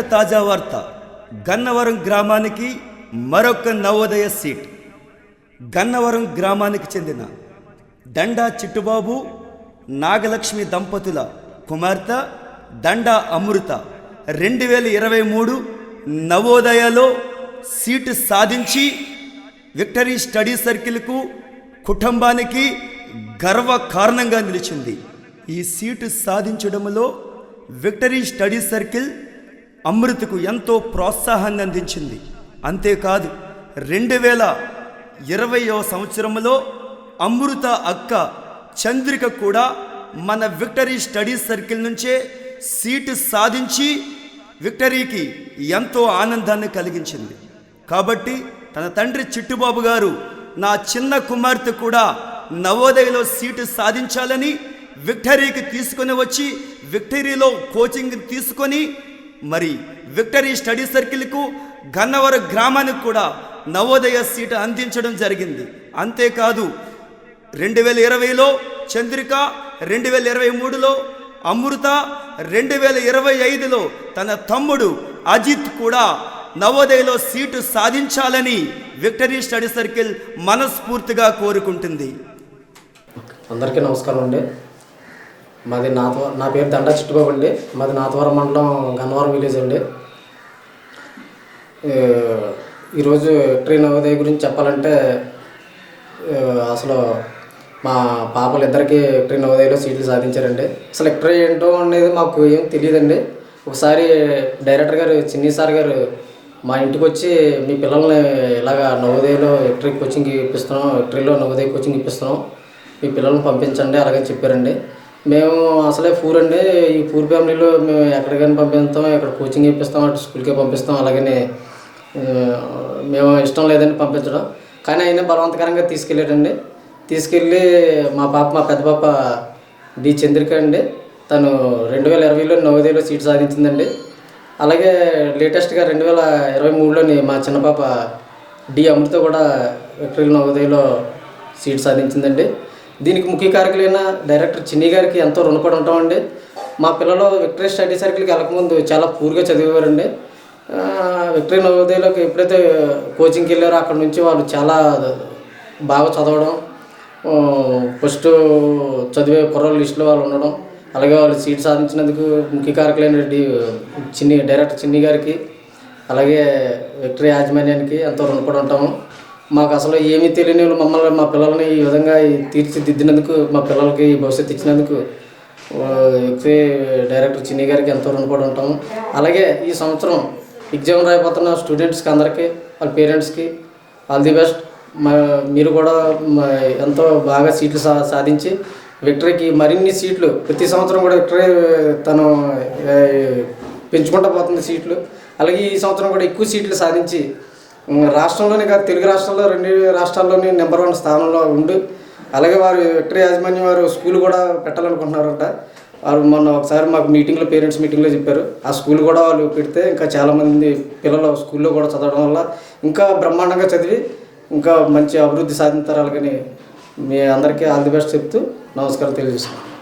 తాజా వార్త. గన్నవరం గ్రామానికి మరొక నవోదయ సీట్. గన్నవరం గ్రామానికి చెందిన దండా చిట్టుబాబు నాగలక్ష్మి దంపతుల కుమార్తె దండా అమృత రెండు వేల ఇరవై మూడు నవోదయలో సీటు సాధించి విక్టరీ స్టడీ సర్కిల్కు కుటుంబానికి గర్వ కారణంగా నిలిచింది. ఈ సీటు సాధించడంలో విక్టరీ స్టడీ సర్కిల్ అమృతకు ఎంతో ప్రోత్సాహాన్ని అందించింది. అంతేకాదు రెండు వేల ఇరవయో సంవత్సరంలో అమృత అక్క చంద్రిక కూడా మన విక్టరీ స్టడీ సర్కిల్ నుంచే సీటు సాధించి విక్టరీకి ఎంతో ఆనందాన్ని కలిగించింది. కాబట్టి తన తండ్రి చిట్టుబాబు గారు నా చిన్న కుమార్తె కూడా నవోదయలో సీటు సాధించాలని విక్టరీకి తీసుకొని వచ్చి విక్టరీలో కోచింగ్ తీసుకొని మరి విక్టరీ స్టడీ సర్కిల్కు గన్నవరం గ్రామానికి కూడా నవోదయ సీటు అందించడం జరిగింది. అంతేకాదు రెండు వేల ఇరవైలో చంద్రిక రెండు వేల ఇరవై మూడులో అమృత రెండు వేల ఇరవై ఐదులో తన తమ్ముడు అజిత్ కూడా నవోదయలో సీటు సాధించాలని విక్టరీ స్టడీ సర్కిల్ మనస్ఫూర్తిగా కోరుకుంటుంది. అందరికీ నమస్కారం అండి. మాది నాతవ నా పేరు దండా చిట్టుబాబు అండి. మాది నాతవరం మండలం గన్నవరం విలేజ్ అండి. ఈరోజు ట్రైన్ నవోదయ గురించి చెప్పాలంటే అసలు మా పాపలు ఇద్దరికి ట్రైన్ నవోదయలో సీట్లు సాధించారండి. అసలు ఎక్కడ ఏంటో అనేది మాకు ఏం తెలియదండి. ఒకసారి డైరెక్టర్ గారు చిన్ని సార్ గారు మా ఇంటికి వచ్చి మీ పిల్లల్ని ఇలాగా నవోదయలో ఎక్టరీ కోచింగ్ ఇప్పిస్తున్నాం ఎక్టరీలో నవోదయ కోచింగ్ ఇప్పిస్తున్నాం. మీ పిల్లల్ని పంపించండి అలాగని చెప్పారండి. మేము అసలే పూర్ అండి. ఈ పూర్ ఫ్యామిలీలో మేము ఎక్కడికైనా పంపిస్తాం ఇక్కడ కోచింగ్ ఇప్పిస్తాం అటు స్కూల్కే పంపిస్తాం అలాగనే మేము ఇష్టం లేదని పంపించడం. కానీ ఆయన బలవంతకరంగా తీసుకెళ్ళాడండి. తీసుకెళ్ళి మా పాప మా పెద్ద పాప డి చంద్రిక అండి. తను రెండు వేల ఇరవైలో నవోదయలో సీట్ సాధించిందండి. అలాగే లేటెస్ట్గా రెండు వేల ఇరవై మూడులోని మా చిన్న పాప డి అమృత కూడా విక్టరీ నవోదయలో సీట్ సాధించిందండి. దీనికి ముఖ్య కారకులైన డైరెక్టర్ చిన్ని గారికి ఎంతో రుణపడి ఉంటామండి మా పిల్లలు విక్టరీ స్టడీ సర్కిల్కి వెళ్ళకముందు చాలా పూర్గా చదివేవారండి. విక్టరీ నవోదయలోకి ఎప్పుడైతే కోచింగ్కి వెళ్ళారో అక్కడ నుంచి వాళ్ళు చాలా బాగా చదవడం ఫస్ట్ చదివే కుర్రోళ్ళ లిస్టులో వాళ్ళు ఉండడం అలాగే వాళ్ళు సీట్ సాధించినందుకు ముఖ్య కారకులైన చిన్ని డైరెక్టర్ చిన్ని గారికి అలాగే విక్టరీ యాజమాన్యానికి ఎంతో రుణపడి ఉంటాము మాకు అసలు ఏమీ తెలియని వాళ్ళు మమ్మల్ని మా పిల్లల్ని ఈ విధంగా తీర్చిదిద్దినందుకు మా పిల్లలకి భవిష్యత్తు ఇచ్చినందుకు ఆ, డైరెక్టర్ చిన్ని గారికి ఎంతో రుణపడి ఉంటాము. అలాగే ఈ సంవత్సరం ఎగ్జామ్ రాయిపోతున్న స్టూడెంట్స్కి అందరికీ వాళ్ళ పేరెంట్స్కి ఆల్ ది బెస్ట్. మా మీరు కూడా మా ఎంతో బాగా సీట్లు సా సాధించి విక్టరీకి మరిన్ని సీట్లు ప్రతి సంవత్సరం కూడా విక్టరీ తను పెంచుకుంటూ పోతుంది సీట్లు. అలాగే ఈ సంవత్సరం కూడా ఎక్కువ సీట్లు సాధించి రాష్ట్రంలోనే కాదు తెలుగు రాష్ట్రాల్లో రెండు రాష్ట్రాల్లోనే నెంబర్ వన్ స్థానంలో ఉండి అలాగే వారు విక్టరీ యాజమాన్యం వారు స్కూల్ కూడా పెట్టాలనుకుంటున్నారంట. వారు మొన్న ఒకసారి మాకు మీటింగ్లో పేరెంట్స్ మీటింగ్లో చెప్పారు. ఆ స్కూల్ కూడా వాళ్ళు పెడితే ఇంకా చాలామంది పిల్లలు స్కూల్లో కూడా చదవడం వల్ల ఇంకా బ్రహ్మాండంగా చదివి ఇంకా మంచి అభివృద్ధి సాధించారు. అలాగని మీ అందరికీ ఆల్ ది బెస్ట్ చెప్తూ నమస్కారం తెలియజేస్తున్నాను